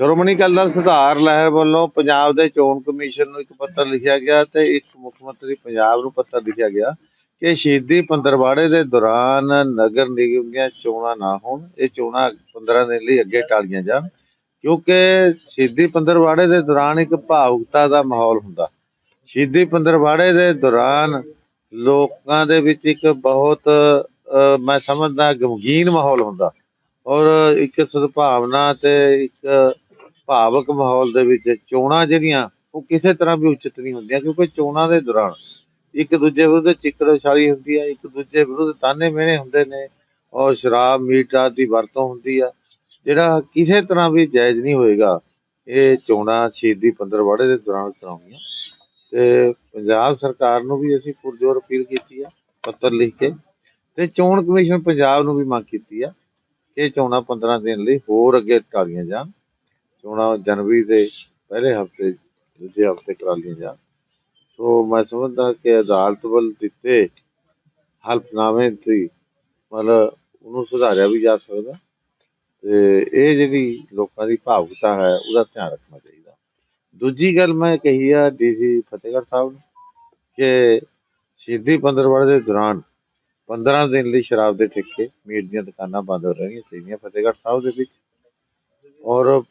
ਸ਼੍ਰੋਮਣੀ ਅਕਾਲੀ ਦਲ ਸੁਧਾਰ ਲਹਿਰ ਵੱਲੋਂ ਪੰਜਾਬ ਦੇ ਚੋਣ ਕਮਿਸ਼ਨ ਨੂੰ ਇੱਕ ਪੱਤਰ ਲਿਖਿਆ ਗਿਆ ਤੇ ਇੱਕ ਮੁੱਖ ਮੰਤਰੀ ਪੰਜਾਬ ਨੂੰ ਪੱਤਰ ਲਿਖਿਆ ਗਿਆ ਕਿ ਸ਼ਹੀਦੀ ਪੰਦਰਵਾੜੇ ਦੇ ਦੌਰਾਨ ਨਗਰ ਨਿਗਮ ਦੀਆਂ ਚੋਣਾਂ ਨਾ ਹੋਣ, ਇਹ ਚੋਣਾਂ 15 ਦਿਨ ਲਈ ਅੱਗੇ ਟਾਲੀਆਂ ਜਾਣ, ਕਿਉਂਕਿ ਸ਼ਹੀਦੀ ਪੰਦਰਵਾੜੇ ਦੇ ਦੌਰਾਨ ਇੱਕ ਭਾਵੁਕਤਾ ਦਾ ਮਾਹੌਲ ਹੁੰਦਾ। ਸ਼ਹੀਦੀ ਪੰਦਰਵਾੜੇ ਦੇ ਦੌਰਾਨ ਲੋਕਾਂ ਦੇ ਵਿੱਚ ਇੱਕ ਬਹੁਤ ਮੈਂ ਸਮਝਦਾ ਗਮਗੀਨ ਮਾਹੌਲ ਹੁੰਦਾ ਔਰ ਇੱਕ ਸਦਭਾਵਨਾ ਤੇ ਇੱਕ ਭਾਵਕ ਮਾਹੌਲ ਦੇ ਵਿੱਚ ਚੋਣਾਂ ਜਿਹੜੀਆਂ, ਉਹ ਕਿਸੇ ਤਰ੍ਹਾਂ ਵੀ ਉਚਿਤ ਨਹੀਂ ਹੁੰਦੀਆਂ ਕਿਉਂਕਿ ਚੋਣਾਂ ਦੇ ਦੌਰਾਨ ਇੱਕ ਦੂਜੇ ਵਿਰੁੱਧ ਚਿੱਕੜਛਾਲੀ ਹੁੰਦੀ ਹੈ ਇੱਕ ਦੂਜੇ ਵਿਰੁੱਧ ਤਾਨੇ ਮਿਹਣੇ ਹੁੰਦੇ ਨੇ ਔਰ ਸ਼ਰਾਬ, ਮੀਟ ਆਦਿ ਦੀ ਵਰਤੋਂ ਹੁੰਦੀ ਆ। ਜਿਹੜਾ ਕਿਸੇ ਤਰ੍ਹਾਂ ਵੀ ਜਾਇਜ਼ ਨਹੀਂ ਹੋਏਗਾ, ਇਹ ਚੋਣਾਂ ਸ਼ਹੀਦੀ ਪੰਦਰਵਾੜੇ ਦੇ ਦੌਰਾਨ ਕਰਾਉਣੀਆਂ। ਤੇ ਪੰਜਾਬ ਸਰਕਾਰ ਨੂੰ ਵੀ ਅਸੀਂ ਪੁਰਜੋਰ ਅਪੀਲ ਕੀਤੀ ਆ, ਪੱਤਰ ਲਿਖ ਕੇ। ਤੇ ਚੋਣ ਕਮਿਸ਼ਨ ਪੰਜਾਬ ਨੂੰ ਵੀ ਮੰਗ ਕੀਤੀ ਆ ਕਿ ਚੋਣਾਂ 15 ਦਿਨ ਲਈ ਹੋਰ ਅੱਗੇ ਟਾਲੀਆਂ ਜਾਣ। ਚੋਣਾਂ ਜਨਵਰੀ ਦੇ ਪਹਿਲੇ ਹਫ਼ਤੇ, ਦੂਜੇ ਹਫ਼ਤੇ ਕਰਾ ਲਈਆਂ ਜਾਣ। ਸੋ ਮੈਂ ਸਮਝਦਾ ਕਿ ਅਦਾਲਤ ਵੱਲ ਦਿੱਤੇ ਹਲਫਨਾਮੇ ਸੀ ਮਤਲਬ ਉਹਨੂੰ ਸੁਧਾਰਿਆ ਵੀ ਜਾ ਸਕਦਾ। ਤੇ ਇਹ ਜਿਹੜੀ ਲੋਕਾਂ ਦੀ ਭਾਵੁਕਤਾ ਹੈ, ਉਹਦਾ ਧਿਆਨ ਰੱਖਣਾ ਚਾਹੀਦਾ। ਦੂਜੀ ਗੱਲ ਮੈਂ ਕਹੀ ਆ ਡੀਸੀ ਫਤਿਹਗੜ੍ਹ ਸਾਹਿਬ ਨੂੰ ਕਿ ਸ਼ਹੀਦੀ ਪੰਦਰਵਾੜੇ ਦੇ ਦੌਰਾਨ 15 ਦਿਨ ਲਈ ਸ਼ਰਾਬ ਦੇ ਠੇਕੇ, ਮੀਟ ਦੀਆਂ ਦੁਕਾਨਾਂ ਬੰਦ ਹੋ ਰਹੀਆਂ ਚਾਹੀਦੀਆਂ ਫਤਿਹਗੜ੍ਹ ਸਾਹਿਬ ਦੇ ਵਿੱਚ। ਔਰ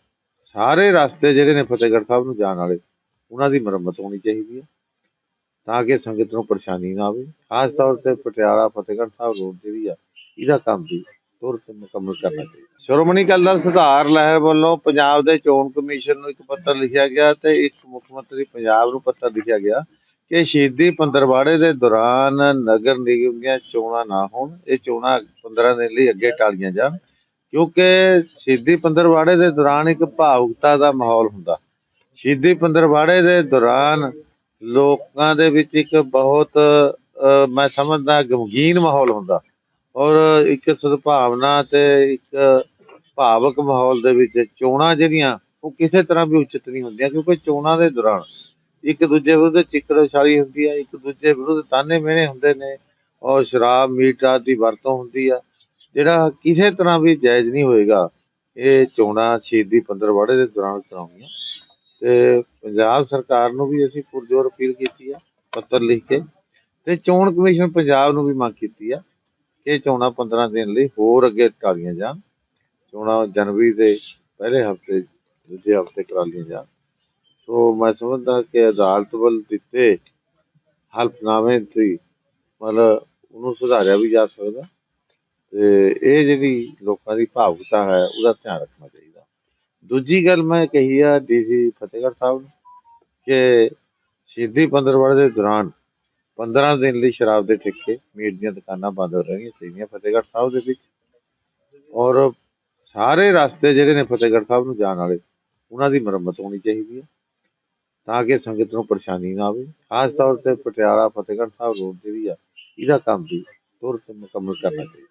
ਸਾਰੇ ਰਸਤੇ ਜਿਹੜੇ ਨੇ ਫਤਿਹਗੜ੍ਹ ਸਾਹਿਬ ਨੂੰ ਜਾਣ ਵਾਲੇ, ਉਹਨਾਂ ਦੀ ਮੁਰੰਮਤ ਹੋਣੀ ਚਾਹੀਦੀ ਹੈ, ਤਾਂ ਕਿ ਸੰਗਤ ਨੂੰ ਪਰੇਸ਼ਾਨੀ ਨਾ ਆਵੇ। ਖਾਸ ਤੌਰ ਤੇ ਪਟਿਆਲਾ, ਫਤਿਹਗੜ੍ਹ ਸਾਹਿਬ ਰੋਡ ਜਿਹੜੀ ਆ, ਇਹਦਾ ਕੰਮ ਵੀ ਤੁਰੰਤ ਮੁਕੰਮਲ ਕਰਨਾ ਚਾਹੀਦਾ। ਸ਼੍ਰੋਮਣੀ ਅਕਾਲੀ ਦਲ ਸੁਧਾਰ ਲਹਿਰ ਵੱਲੋਂ ਪੰਜਾਬ ਦੇ ਚੋਣ ਕਮਿਸ਼ਨ ਨੂੰ ਇੱਕ ਪੱਤਰ ਲਿਖਿਆ ਗਿਆ ਤੇ ਇੱਕ ਮੁੱਖ ਮੰਤਰੀ ਪੰਜਾਬ ਨੂੰ ਪੱਤਰ ਲਿਖਿਆ ਗਿਆ ਕਿ ਸ਼ਹੀਦੀ ਪੰਦਰਵਾੜੇ ਦੇ ਦੌਰਾਨ ਨਗਰ ਨਿਗਮ ਦੀਆਂ ਚੋਣਾਂ ਨਾ ਹੋਣ, ਇਹ ਚੋਣਾਂ 15 ਦਿਨ ਲਈ ਅੱਗੇ ਟਾਲੀਆਂ ਜਾਣ। ਕਿਉਂਕਿ ਸ਼ਹੀਦੀ ਪੰਦਰਵਾੜੇ ਦੇ ਦੌਰਾਨ ਇੱਕ ਭਾਵੁਕਤਾ ਦਾ ਮਾਹੌਲ ਹੁੰਦਾ। ਸ਼ਹੀਦੀ ਪੰਦਰਵਾੜੇ ਦੇ ਦੌਰਾਨ ਲੋਕਾਂ ਦੇ ਵਿੱਚ ਇੱਕ ਬਹੁਤ ਮੈਂ ਸਮਝਦਾ ਗਮਗੀਨ ਮਾਹੌਲ ਹੁੰਦਾ ਔਰ ਇੱਕ ਸਦਭਾਵਨਾ ਤੇ ਇੱਕ ਭਾਵਕ ਮਾਹੌਲ ਦੇ ਵਿੱਚ ਚੋਣਾਂ ਜਿਹੜੀਆਂ ਉਹ ਕਿਸੇ ਤਰ੍ਹਾਂ ਵੀ ਉਚਿਤ ਨਹੀਂ ਹੁੰਦੀਆਂ ਕਿਉਂਕਿ ਚੋਣਾਂ ਦੇ ਦੌਰਾਨ ਇੱਕ ਦੂਜੇ ਵਿਰੁੱਧ ਚਿੱਕੜਛਾਲੀ ਹੁੰਦੀ ਹੈ ਇੱਕ ਦੂਜੇ ਵਿਰੁੱਧ ਤਾਨੇ ਮਿਹਣੇ ਹੁੰਦੇ ਨੇ ਔਰ ਸ਼ਰਾਬ, ਮੀਟ ਆਦਿ ਦੀ ਵਰਤੋਂ ਹੁੰਦੀ ਆ। ਜਿਹੜਾ ਕਿਸੇ ਤਰ੍ਹਾਂ ਵੀ ਜਾਇਜ਼ ਨਹੀਂ ਹੋਏਗਾ, ਇਹ ਚੋਣਾਂ ਸ਼ਹੀਦੀ ਪੰਦਰਵਾੜੇ ਦੇ ਦੌਰਾਨ ਕਰਾਉਣੀਆਂ। ਤੇ ਪੰਜਾਬ ਸਰਕਾਰ ਨੂੰ ਵੀ ਅਸੀਂ ਪੁਰਜੋਰ ਅਪੀਲ ਕੀਤੀ ਆ, ਪੱਤਰ ਲਿਖ ਕੇ। ਤੇ ਚੋਣ ਕਮਿਸ਼ਨ ਪੰਜਾਬ ਨੂੰ ਵੀ ਮੰਗ ਕੀਤੀ ਆ ਕਿ ਚੋਣਾਂ 15 ਦਿਨ ਲਈ ਹੋਰ ਅੱਗੇ ਟਾਲੀਆਂ ਜਾਣ। ਚੋਣਾਂ ਜਨਵਰੀ ਦੇ ਪਹਿਲੇ ਹਫ਼ਤੇ, ਦੂਜੇ ਹਫ਼ਤੇ ਕਰਾ ਲਈਆਂ ਜਾਣ। ਸੋ ਮੈਂ ਸਮਝਦਾ ਕਿ ਅਦਾਲਤ ਵੱਲ ਦਿੱਤੇ ਹਲਫਨਾਮੇ ਸੀ ਮਤਲਬ ਉਹਨੂੰ ਸੁਧਾਰਿਆ ਵੀ ਜਾ ਸਕਦਾ। ਤੇ ਇਹ ਜਿਹੜੀ ਲੋਕਾਂ ਦੀ ਭਾਵੁਕਤਾ ਹੈ, ਉਹਦਾ ਧਿਆਨ ਰੱਖਣਾ ਚਾਹੀਦਾ। ਦੂਜੀ ਗੱਲ ਮੈਂ ਕਹੀ ਆ ਡੀਸੀ ਫਤਿਹਗੜ੍ਹ ਸਾਹਿਬ ਨੂੰ ਕਿ ਸ਼ਹੀਦੀ ਪੰਦਰਵਾੜੇ ਦੇ ਦੌਰਾਨ 15 ਦਿਨ ਲਈ ਸ਼ਰਾਬ ਦੇ ਠੇਕੇ, ਮੀਟ ਦੀਆਂ ਦੁਕਾਨਾਂ ਬੰਦ ਹੋ ਰਹੀਆਂ ਚਾਹੀਦੀਆਂ ਫਤਿਹਗੜ੍ਹ ਸਾਹਿਬ ਦੇ ਵਿੱਚ। ਔਰ ਸਾਰੇ ਰਸਤੇ ਜਿਹੜੇ ਨੇ ਫਤਿਹਗੜ੍ਹ ਸਾਹਿਬ ਨੂੰ ਜਾਣ ਵਾਲੇ, ਉਹਨਾਂ ਦੀ ਮੁਰੰਮਤ ਹੋਣੀ ਚਾਹੀਦੀ ਹੈ, ਤਾਂ ਕਿ ਸੰਗਤ ਨੂੰ ਪਰੇਸ਼ਾਨੀ ਨਾ ਆਵੇ। ਖਾਸ ਤੌਰ ਤੇ ਪਟਿਆਲਾ ਫਤਿਹਗੜ੍ਹ ਸਾਹਿਬ ਰੋਡ ਜਿਹੜੀ ਆ, ਇਹਦਾ ਕੰਮ ਵੀ ਤੁਰਤ ਮੁਕੰਮਲ ਕਰਨਾ ਚਾਹੀਦਾ।